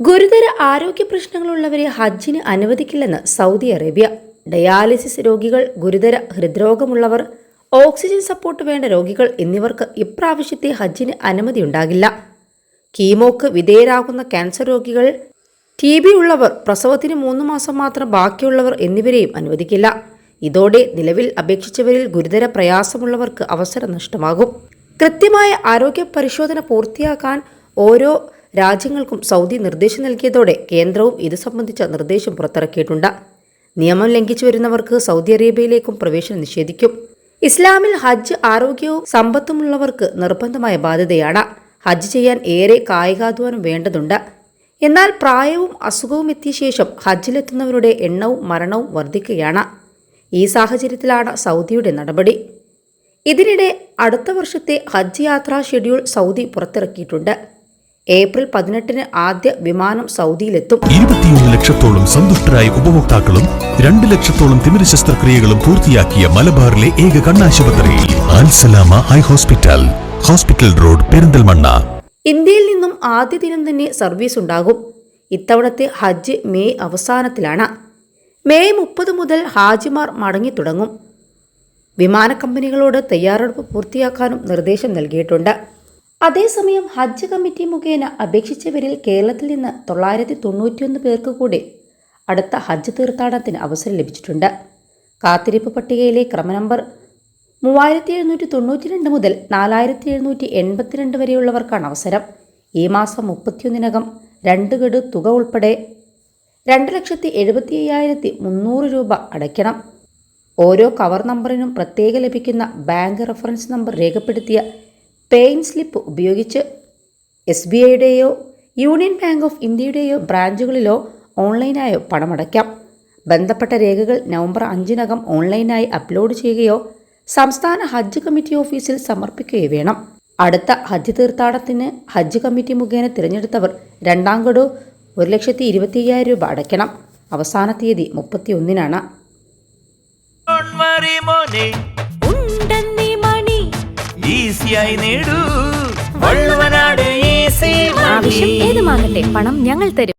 ഗുരുതര ആരോഗ്യ പ്രശ്നങ്ങളുള്ളവരെ ഹജ്ജിന് അനുവദിക്കില്ലെന്ന് സൗദി അറേബ്യ. ഡയാലിസിസ് രോഗികൾ ഗുരുതര ഹൃദ്രോഗമുള്ളവർ ഓക്സിജൻ സപ്പോർട്ട് വേണ്ട രോഗികൾ എന്നിവർക്ക് ഇപ്രാവശ്യത്തെ ഹജ്ജിന് അനുമതിയുണ്ടാകില്ല. കീമോക്ക് വിധേയരാകുന്ന ക്യാൻസർ രോഗികൾ ടി ബി ഉള്ളവർ പ്രസവത്തിന് മൂന്ന് മാസം മാത്രം ബാക്കിയുള്ളവർ എന്നിവരെയും അനുവദിക്കില്ല. ഇതോടെ നിലവിൽ അപേക്ഷിച്ചവരിൽ ഗുരുതര പ്രയാസമുള്ളവർക്ക് അവസരം നഷ്ടമാകും. കൃത്യമായ ആരോഗ്യ പരിശോധന പൂർത്തിയാക്കാൻ ഓരോ രാജ്യങ്ങൾക്കും സൗദി നിർദ്ദേശം നൽകിയതോടെ കേന്ദ്രവും ഇത് സംബന്ധിച്ച നിർദ്ദേശം പുറത്തിറക്കിയിട്ടുണ്ട്. നിയമം ലംഘിച്ചു വരുന്നവർക്ക് സൗദി അറേബ്യയിലേക്കും പ്രവേശനം നിഷേധിക്കും. ഇസ്ലാമിൽ ഹജ്ജ് ആരോഗ്യവും സമ്പത്തുമുള്ളവർക്ക് നിർബന്ധമായ ബാധ്യതയാണ്. ഹജ്ജ് ചെയ്യാൻ ഏറെ കായികാധ്വാനം വേണ്ടതുണ്ട്. എന്നാൽ പ്രായവും അസുഖവും എത്തിയ ശേഷം ഹജ്ജിലെത്തുന്നവരുടെ എണ്ണവും മരണവും വർദ്ധിക്കുകയാണ് ഈ സാഹചര്യത്തിലാണ് സൗദിയുടെ നടപടി. ഇതിനിടെ അടുത്ത വർഷത്തെ ഹജ്ജ് യാത്രാ ഷെഡ്യൂൾ സൗദി പുറത്തിറക്കിയിട്ടുണ്ട്. ഏപ്രിൽ പതിനെട്ടിന് ആദ്യ വിമാനം സൗദിയിലെത്തും. ഇരുപത്തിയൊന്ന് ലക്ഷത്തോളം സന്തുഷ്ടരായ ഉപഭോക്താക്കളും രണ്ട് ലക്ഷത്തോളം തിമിര ശസ്ത്രക്രിയകളും പൂർത്തിയാക്കിയ മലബാറിലെ ഏക കണ്ണാശുപത്രി Al Salama eye hospital hospital road Perinthalmanna. ഇന്ത്യയിൽ നിന്നും ആദ്യ ദിനം തന്നെ സർവീസ് ഉണ്ടാകും. ഇത്തവണത്തെ ഹജ്ജ് മെയ് അവസാനത്തിലാണ്. മെയ് മുപ്പത് മുതൽ ഹാജിമാർ മടങ്ങിത്തുടങ്ങും വിമാന കമ്പനികളോട് തയ്യാറെടുപ്പ് പൂർത്തിയാക്കാനും നിർദ്ദേശം നൽകിയിട്ടുണ്ട്. അതേസമയം ഹജ്ജ് കമ്മിറ്റി മുഖേന അപേക്ഷിച്ചവരിൽ കേരളത്തിൽ നിന്ന് തൊള്ളായിരത്തി തൊണ്ണൂറ്റിയൊന്ന് പേർക്ക് കൂടി അടുത്ത ഹജ്ജ് തീർത്ഥാടനത്തിന് അവസരം ലഭിച്ചിട്ടുണ്ട്. കാത്തിരിപ്പ് പട്ടികയിലെ ക്രമ നമ്പർ മൂവായിരത്തി എഴുന്നൂറ്റി തൊണ്ണൂറ്റി രണ്ട് മുതൽ നാലായിരത്തി എഴുന്നൂറ്റി എൺപത്തിരണ്ട് വരെയുള്ളവർക്കാണ് അവസരം. ഈ മാസം മുപ്പത്തിയൊന്നിനകം രണ്ട് ഗഡു തുക ഉൾപ്പെടെ രണ്ട് ലക്ഷത്തി എഴുപത്തി അയ്യായിരത്തി മുന്നൂറ് രൂപ അടയ്ക്കണം. ഓരോ കവർ നമ്പറിനും പ്രത്യേക ലഭിക്കുന്ന ബാങ്ക് റഫറൻസ് നമ്പർ രേഖപ്പെടുത്തിയ പേയിൻ സ്ലിപ്പ് ഉപയോഗിച്ച് എസ് ബി ഐയുടെയോ യൂണിയൻ ബാങ്ക് ഓഫ് ഇന്ത്യയുടെയോ ബ്രാഞ്ചുകളിലോ ഓൺലൈനായോ പണമടയ്ക്കാം. ബന്ധപ്പെട്ട രേഖകൾ നവംബർ അഞ്ചിനകം ഓൺലൈനായി അപ്ലോഡ് ചെയ്യുകയോ സംസ്ഥാന ഹജ്ജ് കമ്മിറ്റി ഓഫീസിൽ സമർപ്പിക്കുകയോ വേണം. അടുത്ത ഹജ്ജ് തീർത്ഥാടനത്തിന് ഹജ്ജ് കമ്മിറ്റി മുഖേന തിരഞ്ഞെടുത്തവർ രണ്ടാം ഗഡു ഒരു ലക്ഷത്തി ഇരുപത്തി അയ്യായിരം രൂപ അടയ്ക്കണം. അവസാന തീയതി മുപ്പത്തി ഒന്നിനാണ് ഈസിയായി നേടൂ. വള്ളുവനാട് ഏത് മാങ്ങട്ടെ പണം ഞങ്ങൾ തരും.